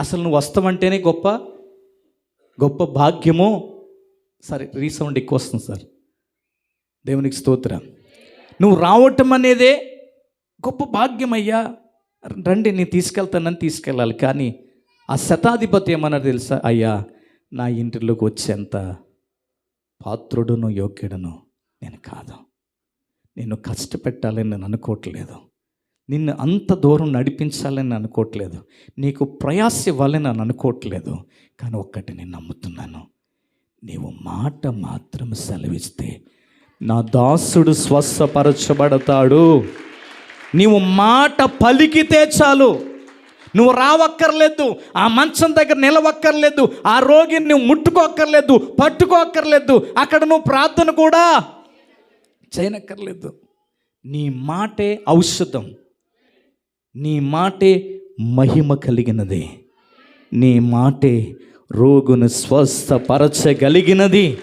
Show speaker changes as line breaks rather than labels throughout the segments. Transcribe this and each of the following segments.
అసలు నువ్వు వస్తావంటేనే గొప్ప గొప్ప భాగ్యము. సరే రీసౌండ్ ఎక్కువ వస్తుంది సార్. దేవునికి స్తోత్ర. నువ్వు రావటం అనేదే గొప్ప భాగ్యం అయ్యా రండి నేను తీసుకెళ్తానని తీసుకెళ్ళాలి. కానీ ఆ శతాధిపతి ఏమన్నారు తెలుసా? అయ్యా నా ఇంటిలోకి వచ్చేంత పాత్రుడును యోగ్యుడును నేను కాదు. నేను కష్టపెట్టాలని నేను అనుకోవట్లేదు. నిన్ను అంత దూరం నడిపించాలని అనుకోవట్లేదు. నీకు ప్రయాస ఇవ్వాలని నేను అనుకోవట్లేదు. కానీ ఒక్కటి నేను నమ్ముతున్నాను. నీవు మాట మాత్రం సెలవిస్తే నా దాసుడు స్వస్థపరచబడతాడు. నీవు మాట పలికితే చాలు. నువ్వు రావక్కర్లేదు. ఆ మంచం దగ్గర నిలవక్కర్లేదు. ఆ రోగిని నువ్వు ముట్టుకోక్కర్లేదు. పట్టుకోక్కర్లేదు. అక్కడ నువ్వు ప్రార్థన కూడా చేయనక్కర్లేదు. నీ మాటే ఔషధం. నీ మాటే మహిమ కలిగినది. నీ మాటే రోగును స్వస్థపరచగలిగినది.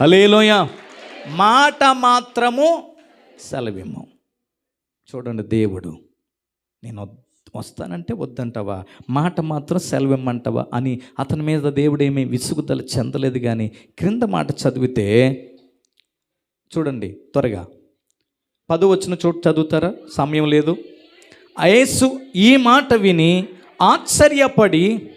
అలేలోయ మాట మాత్రము సెలవిమ్ము. చూడండి దేవుడు నేను వస్తానంటే వద్దంటావా? మాట మాత్రం సెలవిమ్మంటావా? అని అతని మీద దేవుడు ఏమీ విసుగుదల చెందలేదు కానీ క్రింద మాట చదివితే చూడండి త్వరగా. పదో వచ్చిన చోటు చదువుతారా? సమయం లేదు. యేసు ఈ మాట విని ఆశ్చర్యపడి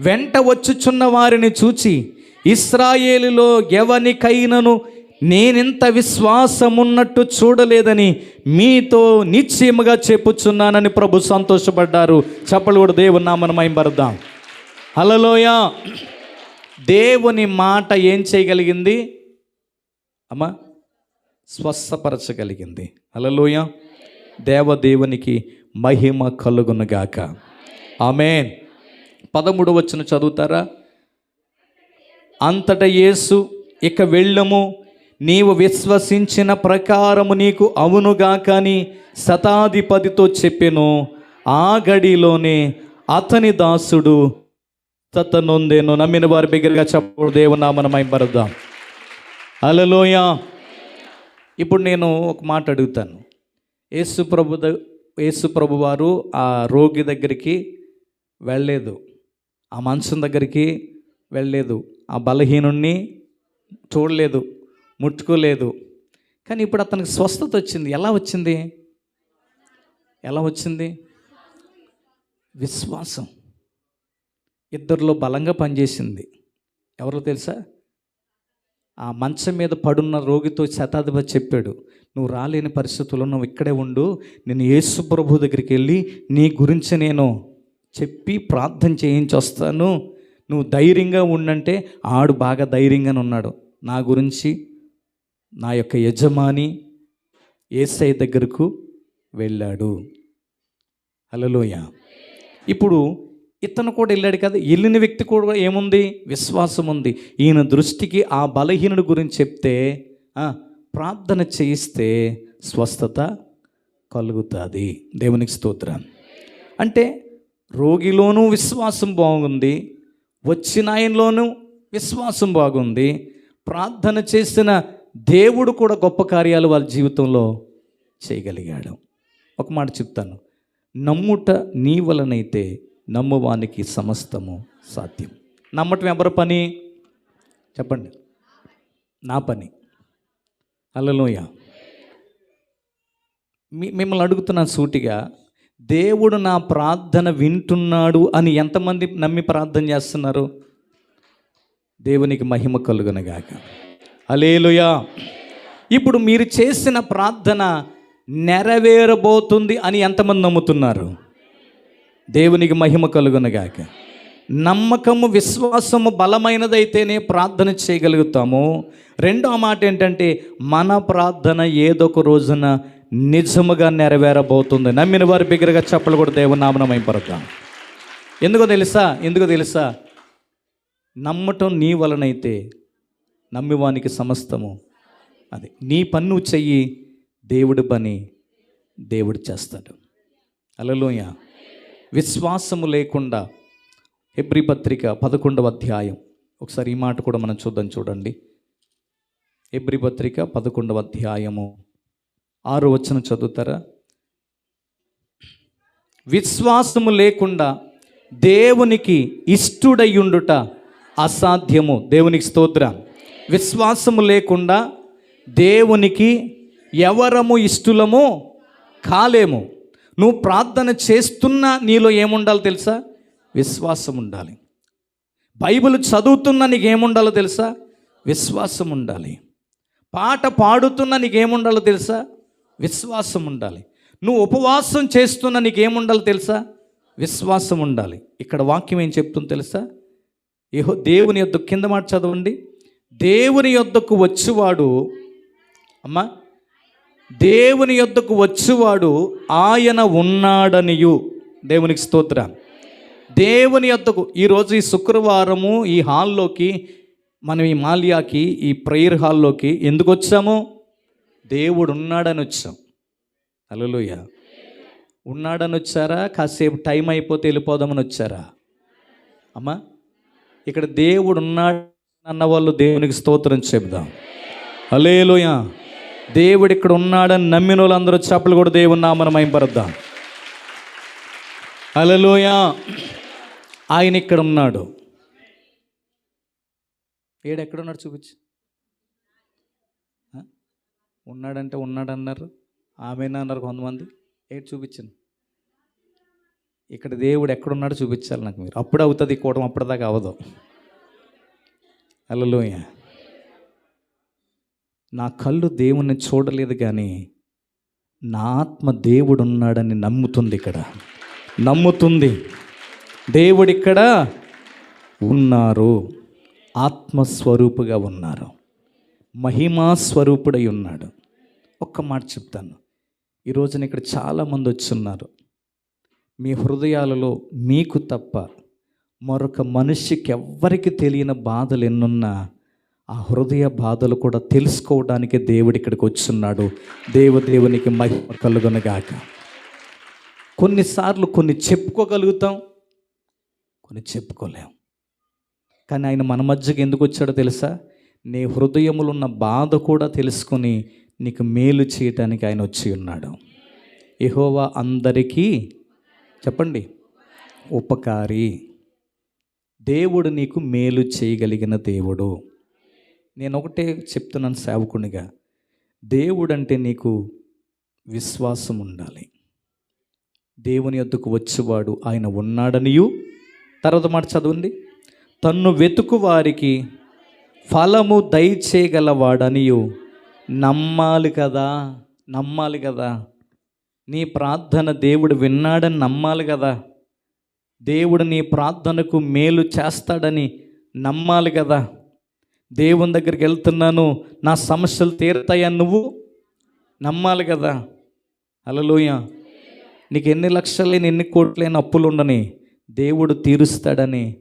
వెంట వచ్చుచున్న వారిని చూచి ఇస్రాయేలులో ఎవనికైనను నేనింత విశ్వాసమున్నట్టు చూడలేదని మీతో నిశ్చయముగా చెప్పుచున్నానని ప్రభు సంతోషపడ్డారు. చెప్పలు కూడా దేవుని నామను మైంబరుద్దాం హలలోయ దేవుని మాట ఏం చేయగలిగింది? అమ్మా స్వస్థపరచగలిగింది. అలలోయ దేవదేవునికి మహిమ కలుగునుగాక. ఆమెన్. పదమూడు వచ్చిన చదువుతారా? అంతట యేసు ఇక వెళ్ళము. నీవు విశ్వసించిన ప్రకారము నీకు అవునుగాక అని శతాధిపతితో చెప్పెను. ఆ గడిలోనే అతని దాసుడు తత నొందేను నమ్మిన వారి బిగ్గరగా చెప్పడు దేవునామన మైంబరదాం అలలోయ ఇప్పుడు నేను ఒక మాట అడుగుతాను. యేసు ప్రభు యేసు ప్రభు వారు ఆ రోగి దగ్గరికి వెళ్ళలేదు. ఆ మంచం దగ్గరికి వెళ్ళలేదు. ఆ బలహీనుణ్ణి చూడలేదు. ముట్టుకోలేదు. కానీ ఇప్పుడు అతనికి స్వస్థత వచ్చింది. ఎలా వచ్చింది? ఎలా వచ్చింది? విశ్వాసం. ఇద్దరిలో బలంగా పనిచేసింది. ఎవరో తెలుసా? ఆ మంచం మీద పడున్న రోగితో శతాధిపతి చెప్పాడు నువ్వు రాలేని పరిస్థితుల్లో నువ్వు ఇక్కడే ఉండు నేను యేసు ప్రభు దగ్గరికి వెళ్ళి నీ గురించి నేను చెప్పి ప్రార్థన చేయించి వస్తాను. నువ్వు ధైర్యంగా ఉండంటే ఆడు బాగా ధైర్యంగానే ఉన్నాడు. నా గురించి నా యొక్క యజమాని ఏసై దగ్గరకు వెళ్ళాడు. హలోయ ఇప్పుడు ఇతను కూడా వెళ్ళాడు కదా. వెళ్ళిన వ్యక్తి కూడా ఏముంది? విశ్వాసం ఉంది. ఈయన దృష్టికి ఆ బలహీనుడి గురించి చెప్తే ప్రార్థన చేయిస్తే స్వస్థత కలుగుతుంది. దేవునికి స్తోత్రం. అంటే రోగిలోనూ విశ్వాసం బాగుంది వచ్చిన ఆయనలోనూ విశ్వాసం బాగుంది. ప్రార్థన చేసిన దేవుడు కూడా గొప్ప కార్యాలు వాళ్ళ జీవితంలో చేయగలిగాడు. ఒక మాట చెప్తాను. నమ్ముట నీ వలనైతే నమ్మువానికి సమస్తము సాధ్యం. నమ్మటం ఎవరి పని? చెప్పండి. నా పని. అల్లలోయ మిమ్మల్ని అడుగుతున్నాను సూటిగా దేవుడు నా ప్రార్థన వింటున్నాడు అని ఎంతమంది నమ్మి ప్రార్థన చేస్తున్నారు? దేవునికి మహిమ కలుగునగాక అలేలుయా ఇప్పుడు మీరు చేసిన ప్రార్థన నెరవేరబోతుంది అని ఎంతమంది నమ్ముతున్నారు? దేవునికి మహిమ కలుగునగాక. నమ్మకము విశ్వాసము బలమైనదైతేనే ప్రార్థన చేయగలుగుతాము. రెండో మాట ఏంటంటే మన ప్రార్థన ఏదొక రోజున నిజముగా నెరవేరబోతుంది. నమ్మిన వారి బిగ్గరగా చెప్పలు కూడా దేవునామనమై పడతాం ఎందుకో తెలుసా? ఎందుకో తెలుసా? నమ్మటం నీ వలనైతే నమ్మివానికి సమస్తము. అది నీ పన్ను చెయ్యి దేవుడి పని దేవుడు చేస్తాడు. అలలోయ విశ్వాసము లేకుండా హెబ్రి పత్రిక పదకొండవ అధ్యాయం. ఒకసారి ఈ మాట కూడా మనం చూద్దాం చూడండి. హెబ్రి పత్రిక పదకొండవ అధ్యాయము ఆరు వచ్చిన చదువుతారా? విశ్వాసము లేకుండా దేవునికి ఇష్టుడయ్యుండుట అసాధ్యము. దేవునికి స్తోత్ర. విశ్వాసము లేకుండా దేవునికి ఎవరము ఇష్టులము కాలేము. నువ్వు ప్రార్థన చేస్తున్నా నీలో ఏముండాలి తెలుసా? విశ్వాసం ఉండాలి. బైబిల్ చదువుతున్నా నీకు ఏముండాలో తెలుసా? విశ్వాసం ఉండాలి. పాట పాడుతున్నా నీకు ఏముండాలో తెలుసా? విశ్వాసం ఉండాలి. నువ్వు ఉపవాసం చేస్తున్నా నీకు ఏముండాలో తెలుసా? విశ్వాసం ఉండాలి. ఇక్కడ వాక్యం ఏం చెప్తుందో తెలుసా? ఏహో దేవుని యొద్ద కింద మాట చదవండి. దేవుని యొద్దకు వచ్చేవాడు అమ్మా దేవుని యొద్దకు వచ్చేవాడు ఆయన ఉన్నాడనియు. దేవునికి స్తోత్ర. దేవుని యొద్దకు ఈరోజు ఈ శుక్రవారము ఈ హాల్లోకి మనం ఈ మాల్యాకి ఈ ప్రేయర్ హాల్లోకి ఎందుకు వచ్చాము? దేవుడు ఉన్నాడని వచ్చాం. అలలుయ ఉన్నాడని వచ్చారా? కాసేపు టైం అయిపోతే వెళ్ళిపోదామని వచ్చారా? అమ్మా ఇక్కడ దేవుడు ఉన్నాడు అన్న వాళ్ళు దేవునికి స్తోత్రం చెబుదాం అలేలోయా దేవుడు ఇక్కడ ఉన్నాడని నమ్మిన వాళ్ళందరూ చెప్పలు కూడా దేవుని నామన మైంపరుద్దాం అలలోయ ఆయన ఇక్కడ ఉన్నాడు. ఏడు ఎక్కడ ఉన్నాడు చూపించు. ఉన్నాడంటే ఉన్నాడన్నారు. ఆమెనా అన్నారు కొంతమంది. ఏడు చూపించండి. ఇక్కడ దేవుడు ఎక్కడున్నాడో చూపించాలి నాకు మీరు. అప్పుడు అవుతుంది ఈ కూటం అప్పటిదాకా అవ్వదు. అలలోయ నా కళ్ళు దేవుణ్ణి చూడలేదు కానీ నా ఆత్మ దేవుడు ఉన్నాడని నమ్ముతుంది ఇక్కడ. నమ్ముతుంది. దేవుడు ఇక్కడ ఉన్నారు. ఆత్మస్వరూపుగా ఉన్నారు. మహిమా స్వరూపుడై ఉన్నాడు. ఒక్క మాట చెప్తాను. ఈరోజున ఇక్కడ చాలామంది వచ్చున్నారు. మీ హృదయాలలో మీకు తప్ప మరొక మనిషికి ఎవ్వరికి తెలియని బాధలు ఎన్నున్నా ఆ హృదయ బాధలు కూడా తెలుసుకోవడానికి దేవుడు ఇక్కడికి వచ్చున్నాడు. దేవదేవునికి మహిమ కలుగునగాక. కొన్నిసార్లు కొన్ని చెప్పుకోగలుగుతాం కొన్ని చెప్పుకోలేం. కానీ ఆయన మన మధ్యకి ఎందుకు వచ్చాడో తెలుసా? నీ హృదయములు ఉన్న బాధ కూడా తెలుసుకొని నీకు మేలు చేయటానికి ఆయన వచ్చి ఉన్నాడు. ఎహోవా అందరికీ చెప్పండి. ఉపకారి. దేవుడు నీకు మేలు చేయగలిగిన దేవుడు. నేను ఒకటే చెప్తున్నాను సేవకునిగా. దేవుడు అంటే నీకు విశ్వాసం ఉండాలి. దేవుని యొద్దకు వచ్చేవాడు ఆయన ఉన్నాడనియు. తర్వాత మాట చదవండి తన్ను వెతుకు వారికి ఫలము దయచేయగలవాడనియు. నమ్మాలి కదా నమ్మాలి కదా. నీ ప్రార్థన దేవుడు విన్నాడని నమ్మాలి కదా. దేవుడు నీ ప్రార్థనకు మేలు చేస్తాడని నమ్మాలి కదా. దేవుని దగ్గరికి వెళ్తున్నాను. నా సమస్యలు తీరుతాయని నువ్వు? నమ్మాలి కదా. అలలోయ నీకు ఎన్ని లక్షలైన ఎన్ని కోట్లైన అప్పులు ఉండని దేవుడు తీరుస్తాడని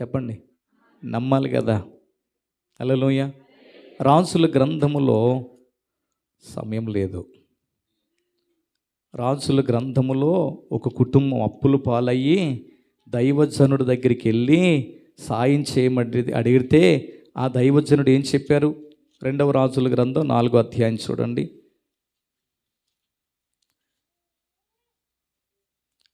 చెప్పండి. నమ్మాలి కదా. అలలోయ రాజుల గ్రంథములో సమయం లేదు. రాజుల గ్రంథములో ఒక కుటుంబం అప్పులు పాలయ్యి దైవజనుడి దగ్గరికి వెళ్ళి సాయం చేయమని అడిగితే ఆ దైవజనుడు ఏం చెప్పారు? రెండవ రాజుల గ్రంథం నాలుగో అధ్యాయం చూడండి.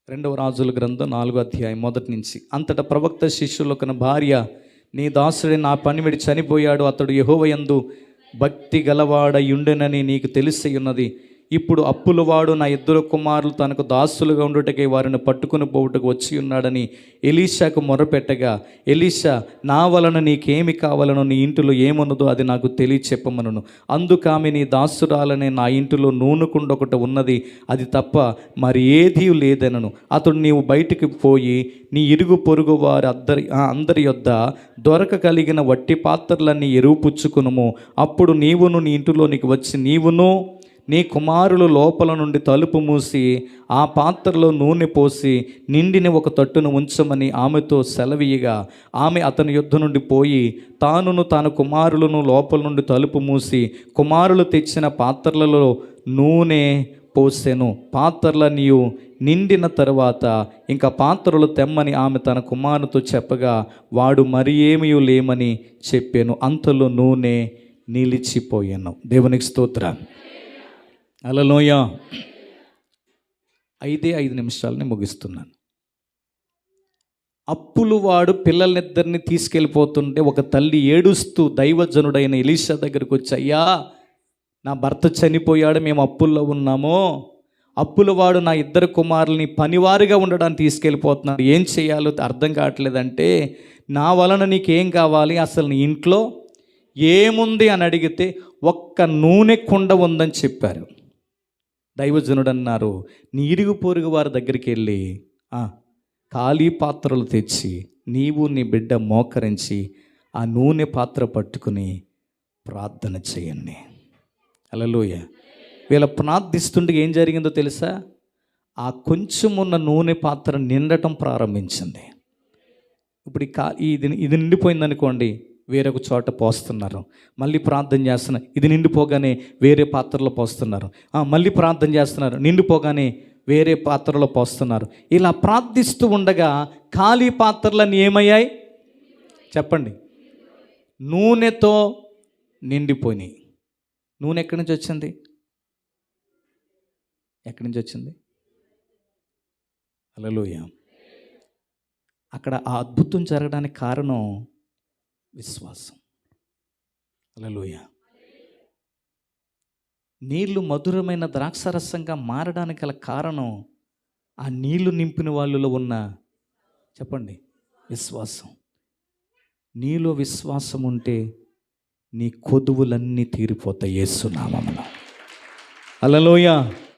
రెండవ రాజుల గ్రంథం నాలుగో అధ్యాయం మొదటి నుంచి. అంతటా ప్రవక్త శిష్యులు ఒక భార్య నీ దాసుడి నా పని విడి చనిపోయాడు. అతడు యహోవయందు భక్తి గలవాడయుండెనని నీకు తెలిసి ఉన్నది. ఇప్పుడు అప్పులవాడు నా ఇద్దరు కుమారులు తనకు దాసులుగా ఉండుటకై వారిని పట్టుకుని పోవుటకు వచ్చి ఉన్నాడని ఎలీషాకు మొరపెట్టగా ఎలీషా నా వలన నీకేమి కావాలనో నీ ఇంటిలో ఏమున్నదో అది నాకు తెలియచెప్పమనను. అందుకామె నీ దాసురాలనే నా ఇంటిలో నూనెకుండ ఒకటి ఉన్నది. అది తప్ప మరి ఏదీ లేదనను. అతడు నీవు బయటికి పోయి నీ ఇరుగు పొరుగు వారి అందరి అందరి యొద్ద దొరక కలిగిన వట్టి పాత్రలన్నీ ఎరువు పుచ్చుకునుము. అప్పుడు నీవును నీ ఇంటిలోనికి వచ్చి నీవును నీ కుమారులు లోపల నుండి తలుపు మూసి ఆ పాత్రలో నూనె పోసి నిండిని ఒక తట్టును ఉంచమని ఆమెతో సెలవీయగా. ఆమె అతని యుద్ధ నుండి పోయి తానును తన కుమారులను లోపల నుండి తలుపు మూసి కుమారులు తెచ్చిన పాత్రలలో నూనె పోసెను. పాత్రలనియు నిండిన తరువాత ఇంకా పాత్రలు తెమ్మని ఆమె తన కుమారుతో చెప్పగా వాడు మరి ఏమీ లేమని చెప్పాను. అంతలో నూనె నిలిచిపోయాను. దేవునికి స్తోత్రాన్ని అలలోయ ఐదే ఐదు నిమిషాలని ముగిస్తున్నాను. అప్పులు వాడు పిల్లలనిద్దరిని తీసుకెళ్ళిపోతుంటే ఒక తల్లి ఏడుస్తూ దైవజనుడైన ఎలీషా దగ్గరికి వచ్చి అయ్యా నా భర్త చనిపోయాడు మేము అప్పుల్లో ఉన్నాము. అప్పుల వాడు నా ఇద్దరు కుమారుల్ని పనివారిగా ఉండడానికి తీసుకెళ్ళిపోతున్నాడు. ఏం చేయాలో అర్థం కావట్లేదంటే నా వలన నీకేం కావాలి? అసలు నీ ఇంట్లో ఏముంది? అని అడిగితే ఒక్క నూనె కుండ ఉందని చెప్పారు. దైవజనుడు అన్నారు నీ ఇరుగు పొరుగు వారి దగ్గరికి వెళ్ళి ఖాళీ పాత్రలు తెచ్చి నీవు నీ బిడ్డ మోకరించి ఆ నూనె పాత్ర పట్టుకుని ప్రార్థన చేయండి. అలలోయ వీళ్ళ ప్రార్థిస్తుండగా ఏం జరిగిందో తెలుసా? ఆ కొంచెం ఉన్న నూనె పాత్ర నిండటం ప్రారంభించింది. ఇప్పుడు ఈ కా ఇది ఇది నిండిపోయింది అనుకోండి వేరొక చోట పోస్తున్నారు. మళ్ళీ ప్రార్థన చేస్తున్నారు ఇది నిండిపోగానే వేరే పాత్రలో పోస్తున్నారు. మళ్ళీ ప్రార్థన చేస్తున్నారు. నిండిపోగానే వేరే పాత్రలో పోస్తున్నారు. ఇలా ప్రార్థిస్తూ ఉండగా ఖాళీ పాత్రలన్నీ ఏమయ్యాయి? చెప్పండి. నూనెతో నిండిపోయినాయి. నూనె ఎక్కడి నుంచి వచ్చింది? ఎక్కడి నుంచి వచ్చింది? అలలోయ అక్కడ ఆ అద్భుతం జరగడానికి కారణం విశ్వాసం. అలలోయ నీళ్ళు మధురమైన ద్రాక్షరసంగా మారడానికి గల కారణం ఆ నీళ్ళు నింపిన వాళ్ళలో ఉన్న చెప్పండి విశ్వాసం. నీలో విశ్వాసం ఉంటే నీ కొదువులన్నీ తీరిపోతాయి యేసునామమున. అలలోయ